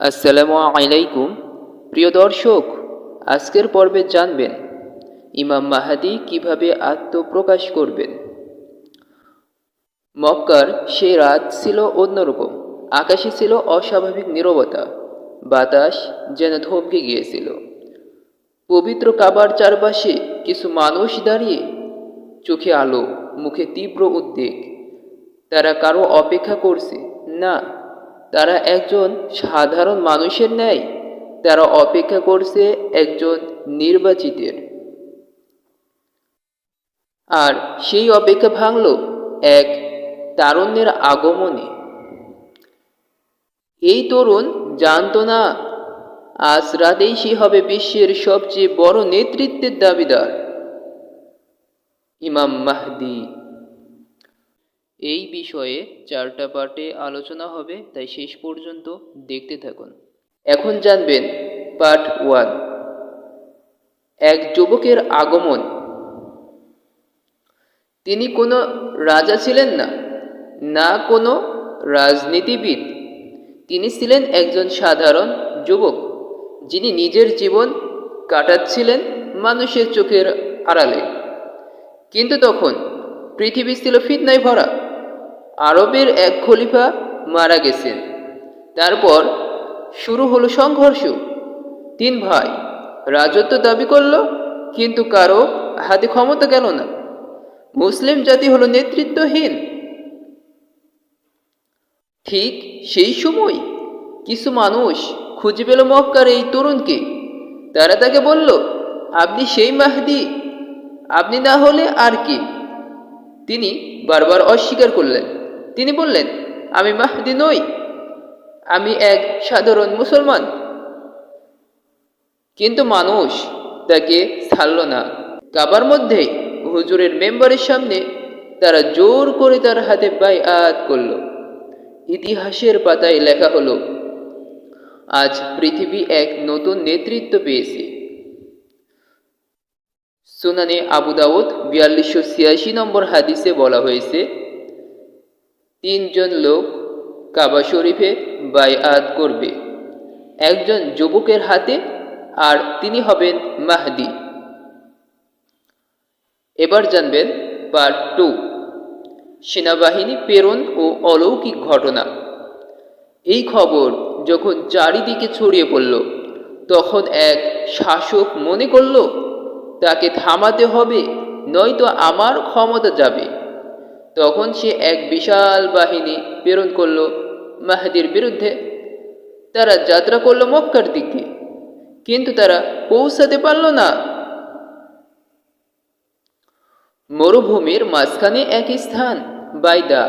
আসসালামু আলাইকুম। প্রিয় দর্শক, আজকের পর্বে জানবেন ইমাম মাহাদি কীভাবে আত্মপ্রকাশ করবেন। মক্কার সেই রাত ছিল অন্যরকম, আকাশে ছিল অস্বাভাবিক নীরবতা, বাতাস যেন থমকে গিয়েছিল। পবিত্র কাবার চারপাশে কিছু মানুষ দাঁড়িয়ে চোখে আলো, মুখে তীব্র উদ্বেগ, তারা কারও অপেক্ষা করছে, না তারা একজন সাধারণ মানুষের ন্যায়, তারা অপেক্ষা করছে একজন নির্বাচিতের। আর সেই অপেক্ষা ভাঙল এক তারুণ্যের আগমনে। এই তরুণ জানতো না, আজ রাতেই সে হবে বিশ্বের সবচেয়ে বড় নেতৃত্বের দাবিদার। ইমাম মাহদি এই বিষয়ে চারটা পার্টে আলোচনা হবে, তাই শেষ পর্যন্ত দেখতে থাকুন। এখন জানবেন পার্ট ওয়ান। এক যুবকের আগমন। তিনি কোনো রাজা ছিলেন না না কোনো রাজনীতিবিদ। তিনি ছিলেন একজন সাধারণ যুবক, যিনি নিজের জীবন কাটাচ্ছিলেন মানুষের চোখের আড়ালে। কিন্তু তখন পৃথিবী ছিল ফিতনায় ভরা। আরবের এক খলিফা মারা গেছেন। তারপর শুরু হলো সংঘর্ষ। তিন ভাই রাজত্ব দাবি করল, কিন্তু কারও হাতে ক্ষমতা গেল না। মুসলিম জাতি হলো নেতৃত্বহীন। ঠিক সেই সময় কিছু মানুষ খুঁজে পেল মক্কার এই তরুণকে। তারা তাকে বলল, আপনি সেই মাহদি, আপনি না হলে আর কি? তিনি বারবার অস্বীকার করলেন। তিনি বললেন, আমি মাহদি নই, আমি এক সাধারণ মুসলমান। কিন্তু মানুষ তাকে ছাড়ল না। কাবার মধ্যে হুজুরের মেম্বারের সামনে তারা জোর করে তার হাতে বাই আত করল। ইতিহাসের পাতায় লেখা হলো, আজ পৃথিবী এক নতুন নেতৃত্ব পেয়েছে। সুনানে আবু দাউদ বিয়াল্লিশশো ছিয়াশি নম্বর হাদিসে বলা হয়েছে তিনজন লোক কাবা শরীফে বায়াত করবে। একজন যুবকের হাতে আর তিনি হবেন মাহদি। এবার জানবেন পার্ট টু সেনাবাহিনী প্রেরণ ও অলৌকিক ঘটনা। এই খবর যখন চারিদিকে ছড়িয়ে পড়ল, তখন এক শাসক মনে করল, তাকে থামাতে হবে, নয়তো আমার ক্ষমতা যাবে। তখন সে এক বিশাল বাহিনী প্রেরণ করল মাহাদির বিরুদ্ধে। তারা যাত্রা করল মক্কার দিকে, কিন্তু তারা পৌঁছাতে পারল না। মরুভূমির মাঝখানে এক স্থান, বাইদা।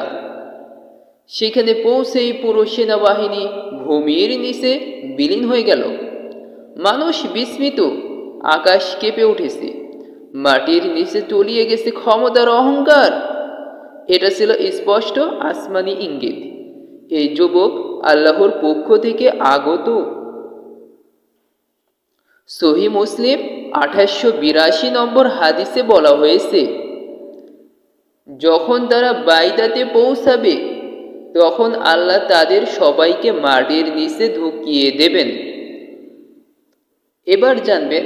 সেখানে পৌঁছেই পুরো সেনাবাহিনী ভূমির নিচে বিলীন হয়ে গেল। মানুষ বিস্মিত, আকাশ কেঁপে উঠেছে, মাটির নিচে তলিয়ে গেছে ক্ষমতার অহংকার। এটা ছিল স্পষ্ট আসমানি ইঙ্গিত। এই যুবক আল্লাহর পক্ষ থেকে আগত। সহি মুসলিম আঠাশশো বিরাশি নম্বর হাদিসে বলা হয়েছে, যখন তারা বাইদাতে পৌঁছাবে, তখন আল্লাহ তাদের সবাইকে মাটির নিচে ঢুকিয়ে দেবেন। এবার জানবেন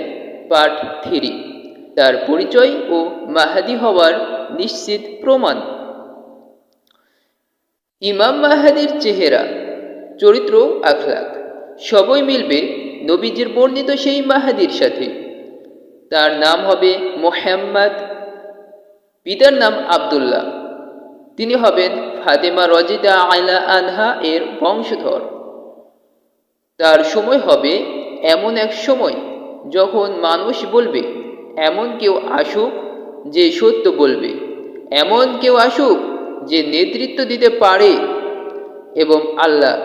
পার্ট থ্রি, তার পরিচয় ও মাহাদি হওয়ার নিশ্চিত প্রমাণ। ইমাম মাহাদির চেহারা, চরিত্র, আখলাক, সবই মিলবে নবীজির বর্ণিত সেই মাহাদির সাথে। তার নাম হবে মোহাম্মদ, পিতার নাম আবদুল্লাহ। তিনি হবেন ফাতেমা রজিদা আয়লা আনহা এর বংশধর। তার সময় হবে এমন এক সময় যখন মানুষ বলবে, এমন কেউ আসুক যে সত্য বলবে। এমন কেউ আসুক যে নেতৃত্ব দিতে পারে এবং আল্লাহ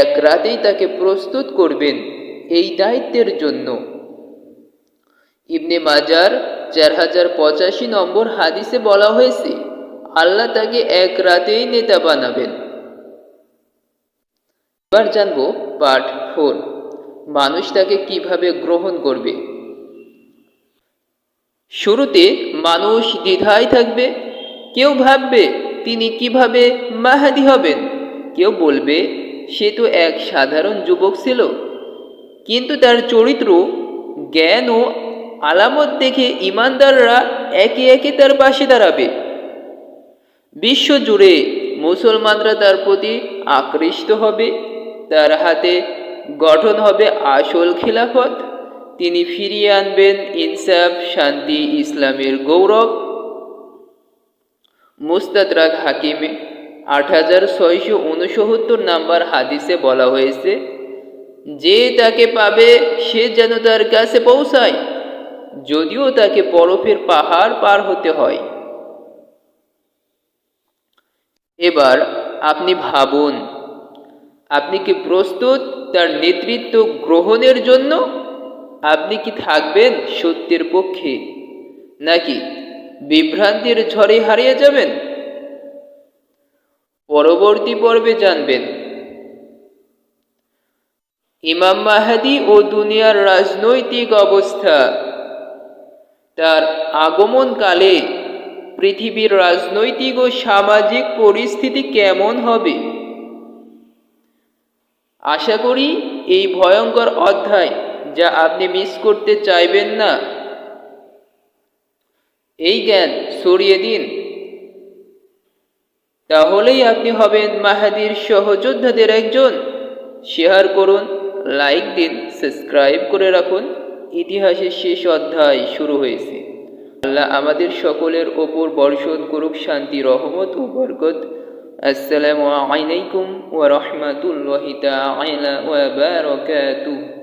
এক রাতেই তাকে প্রস্তুত করবেন এই দায়িত্বের জন্য। ইবনে মাজার চার হাজার পঁচাশি নম্বর হাদিসে বলা হয়েছে, আল্লাহ তাকে এক রাতেই নেতা বানাবেন। এবার জানব পার্ট ফোর, মানুষ তাকে কীভাবে গ্রহণ করবে? শুরুতে মানুষ দ্বিধায় থাকবে, কেউ ভাববে তিনি কীভাবে মাহাদি হবেন? কেউ বলবে, সে তো এক সাধারণ যুবক ছিল। কিন্তু তার চরিত্র, জ্ঞান ও আলামত দেখে ইমানদাররা একে একে তার পাশে দাঁড়াবে। বিশ্ব জুড়ে মুসলমানরা তার প্রতি আকৃষ্ট হবে, তার হাতে গঠন হবে আসল খিলাফত। তিনি ফিরিয়ে আনবেন ইনসাফ, শান্তি, ইসলামের গৌরব। মুস্তাদরাক হাকিমে আট হাজার ছয়শো উনসত্তর নাম্বার হাদিসে বলা হয়েছে, যে তাকে পাবে, সে যেন তার কাছে পৌঁছায়। যদিও তাকে বরফের পাহাড় পার হতে হয়। এবার আপনি ভাবুন, আপনি কি প্রস্তুত তার নেতৃত্ব গ্রহণের জন্য? আপনি কি থাকবেন সত্যের পক্ষে? নাকি বিভ্রান্তির ঝড়ে হারিয়ে যাবেন। পরবর্তী পর্বে জানবেন। ইমাম মাহাদি ও দুনিয়ার রাজনৈতিক অবস্থা। তার আগমনকালে পৃথিবীর রাজনৈতিক ও সামাজিক পরিস্থিতি কেমন হবে? আশা করি এই ভয়ঙ্কর অধ্যায় যা আপনি মিস করতে চাইবেন না। এই জ্ঞান ছড়িয়ে দিন। তাহলেই আপনি হবেন মাহাদির সহযোদ্ধাদের একজন। শেয়ার করুন, লাইক দিন, সাবস্ক্রাইব করে রাখুন। ইতিহাসের শেষ অধ্যায় শুরু হয়েছে। আল্লাহ আমাদের সকলের ওপর বর্ষণ করুক, শান্তি, রহমত ও বরকত। আসসালামু আলাইকুম ওয়া রাহমাতুল্লাহি তাআলা ওয়া বারাকাতুহু।